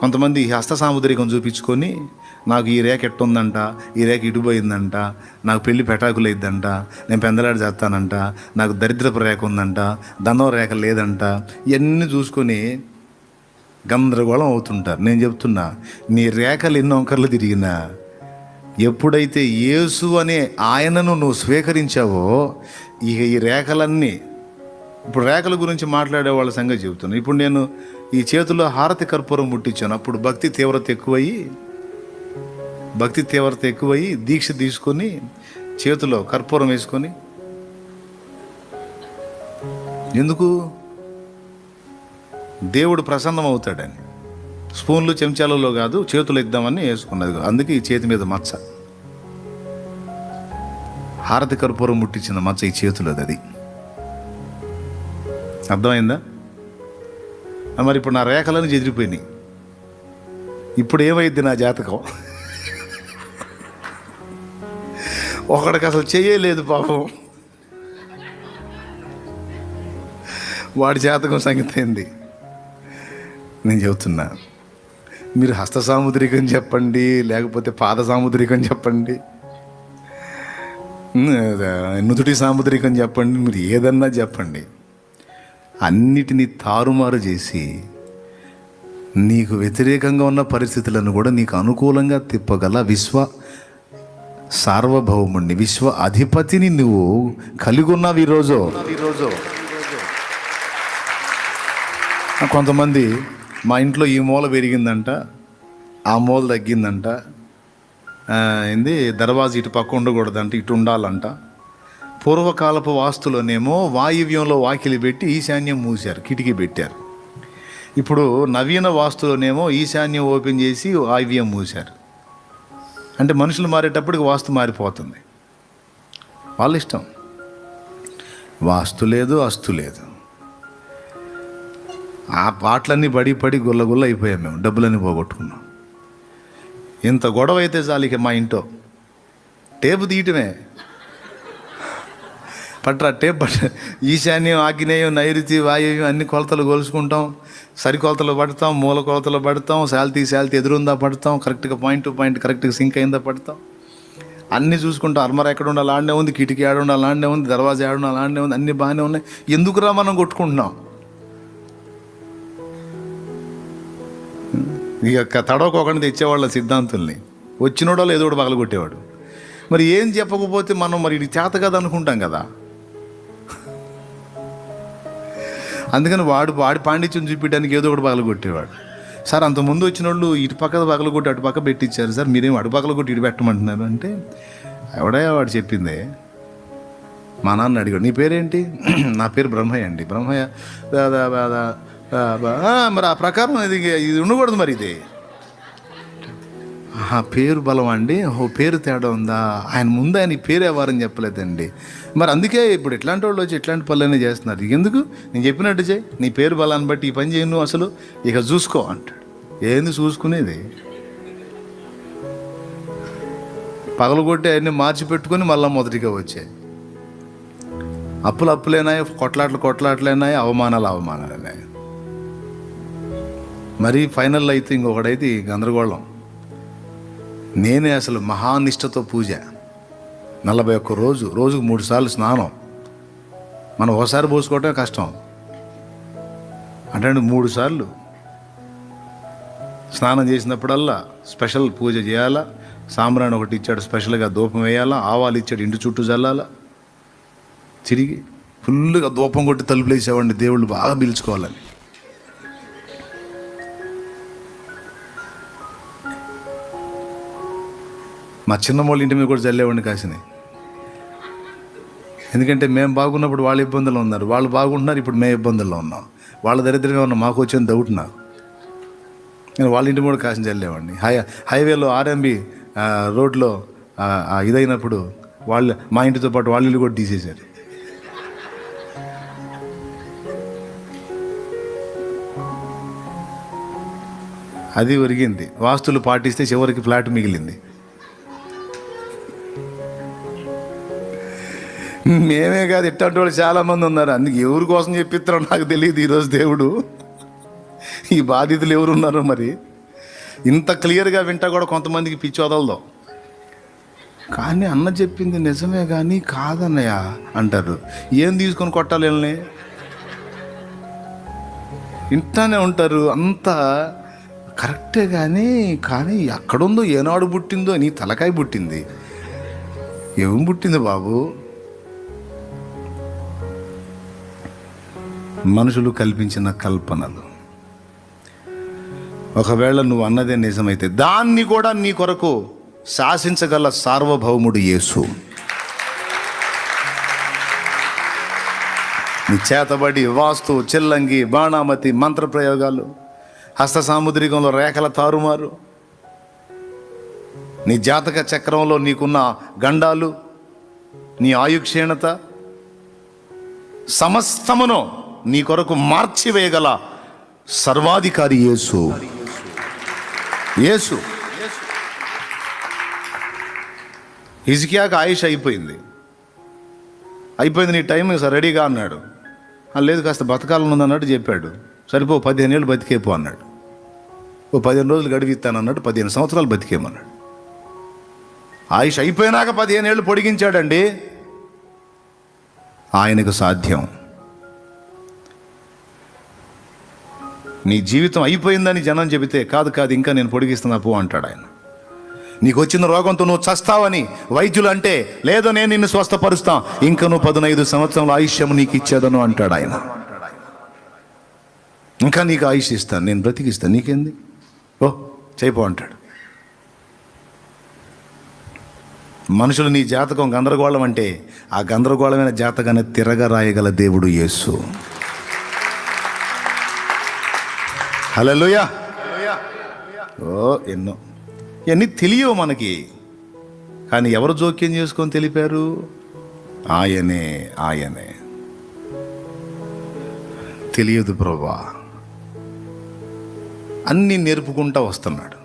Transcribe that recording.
కొంతమంది హస్త సాముద్రికం చూపించుకొని నాకు ఈ రేఖ ఎట్టుందంట? ఈ రేఖ ఇటుపోయిందంట? నాకు పెళ్ళి పెటాకులు అయిద్దంట నేను పెందలాడు చేస్తానంట? నాకు దరిద్రపు రేఖ ఉందంట? ధనం రేఖ లేదంట? ఇవన్నీ చూసుకొని గందరగోళం అవుతుంటారు. నేను చెప్తున్నా నీ రేఖలు ఎన్నో వంకర్లు తిరిగినా ఎప్పుడైతే యేసు అనే ఆయనను నువ్వు స్వీకరించావో ఇక ఈ రేఖలన్నీ ఇప్పుడు రేఖల గురించి మాట్లాడే వాళ్ళ సంగతి చెబుతున్నాను ఇప్పుడు నేను ఈ చేతిలో హారతి కర్పూరం ముట్టించాను. అప్పుడు భక్తి తీవ్రత ఎక్కువయ్యి భక్తి తీవ్రత ఎక్కువయ్యి దీక్ష తీసుకొని చేతిలో కర్పూరం వేసుకొని ఎందుకు? దేవుడు ప్రసన్నం అవుతాడని స్పూన్లు చెంచాలలో కాదు చేతులు ఇద్దామని వేసుకున్నది అందుకే ఈ చేతి మీద మచ్చ. హారతి కర్పూరం ముట్టించిన మచ్చ ఈ చేతులది అది. అర్థమైందా? మరి ఇప్పుడు నా రేఖలను చెదిరిపోయినాయి. ఇప్పుడు ఏమైంది నా జాతకం? ఒకడికి అసలు చేయలేదు పాపం. వాడి జాతకం సంగతి ఏంది? నేను చెబుతున్నా మీరు హస్త సాముద్రికం చెప్పండి లేకపోతే పాద సాముద్రికం చెప్పండి. నుదుటి సాముద్రికం చెప్పండి మీరు ఏదన్నా చెప్పండి. అన్నిటినీ తారుమారు చేసి నీకు వ్యతిరేకంగా ఉన్న పరిస్థితులను కూడా నీకు అనుకూలంగా తిప్పగల విశ్వ సార్వభౌముణ్ణి విశ్వ అధిపతిని నువ్వు కలిగి ఉన్నావు ఈరోజు ఈరోజు కొంతమంది మా ఇంట్లో ఈ మూల పెరిగిందంట ఆ మూల తగ్గిందంట. ఏంది? దర్వాజా ఇటు పక్క ఉండకూడదంట ఇటు ఉండాలంట. పూర్వకాలపు వాస్తులోనేమో వాయువ్యంలో వాకిలి పెట్టి ఈశాన్యం మూశారు కిటికీ పెట్టారు. ఇప్పుడు నవీన వాస్తులోనేమో ఈశాన్యం ఓపెన్ చేసి వాయువ్యం మూశారు. అంటే మనుషులు మారేటప్పటికి వాస్తు మారిపోతుంది. వాళ్ళ ఇష్టం. వాస్తు లేదు అస్తు లేదు. ఆ పాటలన్నీ పడి పడి గుల్ల గుల్ల అయిపోయాం మేము డబ్బులన్నీ పోగొట్టుకున్నాం. ఇంత గొడవ అయితే చాలు ఇక మా ఇంట్లో. టేపు తీయటమే. పట్రా టేప్ పట్ట ఈశాన్యం ఆగ్నేయం నైరుతి వాయువ్యం అన్ని కొలతలు కొలుసుకుంటాం సరికొలతలు పడతాం మూల కొలతలు పడతాం శాల్తీ శాల్తీ ఎదురుందా పడతాం కరెక్ట్గా పాయింట్ టు పాయింట్ కరెక్ట్గా సింక్ అయిందా పడతాం. అన్నీ చూసుకుంటాం అర్మర్ ఎక్కడ ఉండాలి ఆడనే ఉంది కిటికీ ఆడ ఉండాలి ఆడనే ఉంది దర్వాజా ఆడ ఉండాలి ఆడనే ఉంది అన్నీ బాగానే ఉన్నాయి. ఎందుకురా మనం కొట్టుకుంటున్నాం? ఈ యొక్క తడవకోకుండా తెచ్చేవాళ్ళ సిద్ధాంతుల్ని. వచ్చినోడో ఏదో ఒకటి పగలగొట్టేవాడు. మరి ఏం చెప్పకపోతే మనం మరి ఇది చేత కదా అనుకుంటాం కదా. అందుకని వాడు వాడి పాండిత్యం చూపించడానికి ఏదో ఒకటి పగలగొట్టేవాడు. సార్ అంత ముందు వచ్చిన వాళ్ళు ఇటు పక్క పగలగొట్టి అటు పక్క పెట్టించారు సార్ మీరేం అటు పగలగొట్టి ఇటు పెట్టమంటున్నారు అంటే ఎవడే వాడు చెప్పింది? మా నాన్న అడిగాడు నీ పేరేంటి? నా పేరు బ్రహ్మయ్య అండి. బ్రహ్మయ్య మరి ఆ ప్రకారం ఇది ఇది ఉండకూడదు మరి ఇది. ఆహా, పేరు బలం అండి ఓ పేరు తేడా ఉందా? ఆయన ముందు ఆయన ఈ పేరు ఎవరని చెప్పలేదండి. మరి అందుకే ఇప్పుడు ఇట్లాంటి వాళ్ళు వచ్చి ఇట్లాంటి పనులన్నీ చేస్తున్నారు. ఎందుకు? నేను చెప్పినట్టు చేయి. నీ పేరు బలాన్ని బట్టి ఈ పని చేయను అసలు. ఇక చూసుకో అంటాడు. ఏంది చూసుకునేది? పగలగొట్టి అవన్నీ మార్చి పెట్టుకొని మళ్ళీ మొదటిగా వచ్చాయి. అప్పులు అప్పులేనాయి కొట్లాట్లు కొట్లాట్లేనాయి అవమానాలు అవమానాలేనాయి. మరి ఫైనల్ అయితే ఇంకొకడైతే గందరగోళం. నేనే అసలు మహానిష్టతో పూజ. నలభై ఒక్క రోజు రోజుకు మూడు సార్లు స్నానం. మనం ఒకసారి పోసుకోవటమే కష్టం. అంటే మూడు సార్లు. స్నానం చేసినప్పుడల్లా స్పెషల్ పూజ చేయాలా? సాంబ్రాణి ఒకటి ఇచ్చాడు స్పెషల్గా ధూపం వేయాలా? ఆవాలు ఇచ్చాడు ఇంటి చుట్టూ చల్లాలా తిరిగి ఫుల్గా ధూపం కొట్టి తలుపులు వేసేవాడిని దేవుళ్ళు బాగా పిలుచుకోవాలని. మా చిన్నమ్మోళ్ళ ఇంటి మీద కూడా చల్లేవాడిని కాసినాయి ఎందుకంటే మేము బాగున్నప్పుడు వాళ్ళ ఇబ్బందులు ఉన్నారు. వాళ్ళు బాగుంటున్నారు ఇప్పుడు మేము ఇబ్బందుల్లో ఉన్నాం. వాళ్ళ దరిద్రంగా ఉన్న మాకు వచ్చిన డౌట్ నాకు. నేను వాళ్ళ ఇంటి కూడా కాసిన చల్లేవాడిని హై హైవేలో ఆర్ఎంబి రోడ్లో ఇదైనప్పుడు వాళ్ళు మా ఇంటితో పాటు వాళ్ళ ఇల్లు కూడా తీసేశారు. అది ఒరిగింది. వాస్తులు పాటిస్తే చివరికి ఫ్లాట్ మిగిలింది. మేమే కాదు ఇట్టంటి వాళ్ళు చాలామంది ఉన్నారు. అందుకే ఎవరి కోసం చెప్పిస్తారో నాకు తెలియదు ఈరోజు దేవుడు. ఈ బాధితులు ఎవరు ఉన్నారో మరి. ఇంత క్లియర్గా వింటా కూడా కొంతమందికి పిచ్చి వదలదు. కానీ అన్న చెప్పింది నిజమే కానీ కాదన్నయ్య అంటారు. ఏం తీసుకొని కొట్టాలి వీళ్ళని? ఇంటానే ఉంటారు. అంత కరెక్టే కానీ కానీ ఎక్కడుందో ఏనాడు పుట్టిందో నీ తలకాయ పుట్టింది. ఏం పుట్టింది బాబు? మనుషులు కల్పించిన కల్పనలు. ఒకవేళ నువ్వు అన్నదే నిజమైతే దాన్ని కూడా నీ కొరకు శాసించగల సార్వభౌముడు యేసు. నీ చేతబడి వాస్తు చిల్లంగి బాణామతి మంత్ర ప్రయోగాలు హస్త సాముద్రికంలో రేఖల తారుమారు నీ జాతక చక్రంలో నీకున్న గండాలు నీ ఆయుక్షీణత సమస్తమును నీ కొరకు మార్చివేయగల సర్వాధికారి యేసు. యేసు. హిజ్కియాకి ఆయుష్ అయిపోయింది. అయిపోయింది నీ టైం సార్ రెడీగా అన్నాడు. లేదు కాస్త బతకాలను ఉంది అన్నట్టు చెప్పాడు. సరిపో పదిహేను ఏళ్ళు బతికేపో అన్నాడు. ఓ పదిహేను రోజులు గడిపిస్తాను అన్నట్టు పదిహేను సంవత్సరాలు బతికేమన్నాడు. ఆయుష్ అయిపోయినాక పదిహేను ఏళ్ళు పొడిగించాడండి. ఆయనకు సాధ్యం. నీ జీవితం అయిపోయిందని జనం చెబితే కాదు కాదు ఇంకా నేను పొడిగిస్తున్నా పో అంటాడు ఆయన. నీకు వచ్చిన రోగంతో నువ్వు చస్తావని వైద్యులు అంటే లేదో నేను నిన్ను స్వస్థపరుస్తాను ఇంకా నువ్వు పదునైదు సంవత్సరాల ఆయుష్యం నీకు ఇచ్చేదను అంటాడు ఆయన. ఇంకా నీకు ఆయుష్ ఇస్తాను నేను బ్రతికిస్తాను. నీకేంది? ఓ చేయిపో అంటాడు. మనుషులు నీ జాతకం గందరగోళం అంటే ఆ గందరగోళమైన జాతకాన్ని తిరగ రాయగల దేవుడు యేసు. హలోయా ఓ ఎన్నో. ఇవన్నీ తెలియవు మనకి. కానీ ఎవరు జోక్యం చేసుకొని తెలిపారు? ఆయనే ఆయనే. తెలియదు ప్రభా. అన్నీ నేర్పుకుంటా వస్తున్నాడు.